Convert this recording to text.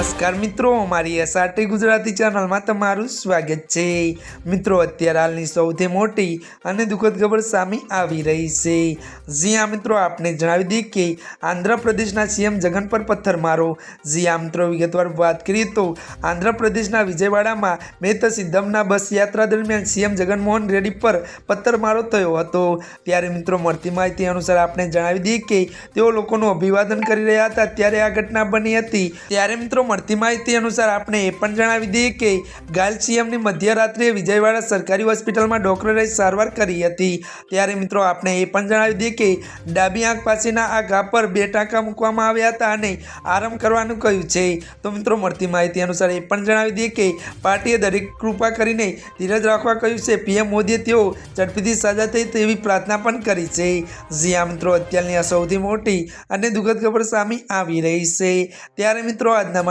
નમસ્કાર મિત્રો અમારી એસઆરટી ગુજરાતી ચેનલમાં તમારું સ્વાગત છે. મિત્રો, અત્યારે હાલની સૌથી મોટી અને દુઃખદ ખબર સામે આવી રહી છે. જ્યાં મિત્રો, આપને જણાવી દઈએ કે આંધ્રપ્રદેશના સીએમ જગન પર પથ્થર મારો. જ્યાં મિત્રો, વિગતવાર વાત કરીએ તો આંધ્રપ્રદેશના વિજયવાડામાં મેત સિદ્ધમના બસ યાત્રા દરમિયાન સીએમ જગનમોહન રેડ્ડી પર પથ્થરમારો થયો હતો. ત્યારે, મિત્રો, મળતી માહિતી અનુસાર આપણે જણાવી દઈએ કે તેઓ લોકોનું અભિવાદન કરી રહ્યા હતા. ત્યારે આ ઘટના બની હતી. ત્યારે, મિત્રો મળતી માહિતી અનુસાર આપણે એ પણ જણાવી દઈએ કે ગાયલ સીએમની મધ્યરાત્રિએ વિજયવાડા સરકારી હોસ્પિટલમાં ડોક્ટરે સારવાર કરી હતી. ત્યારે મિત્રો આપણે એ પણ જણાવી દઈએ કે ડાબી આંખ પાસેના આ ઘા પર બે ટાંકા મૂકવામાં આવ્યા હતા અને આરામ કરવાનું કહ્યું છે. તો મિત્રો મળતી માહિતી અનુસાર એ પણ જણાવી દઈએ કે પાર્ટીએ દરેક કૃપા કરીને ધીરજ રાખવા કહ્યું છે. પીએમ મોદીએ તેઓ ઝડપીથી સાજા થઈ તેવી પ્રાર્થના પણ કરી છે. જ્યાં મિત્રો, અત્યારની આ સૌથી મોટી અને દુઃખદ ખબર સામે આવી રહી છે. ત્યારે મિત્રો આજના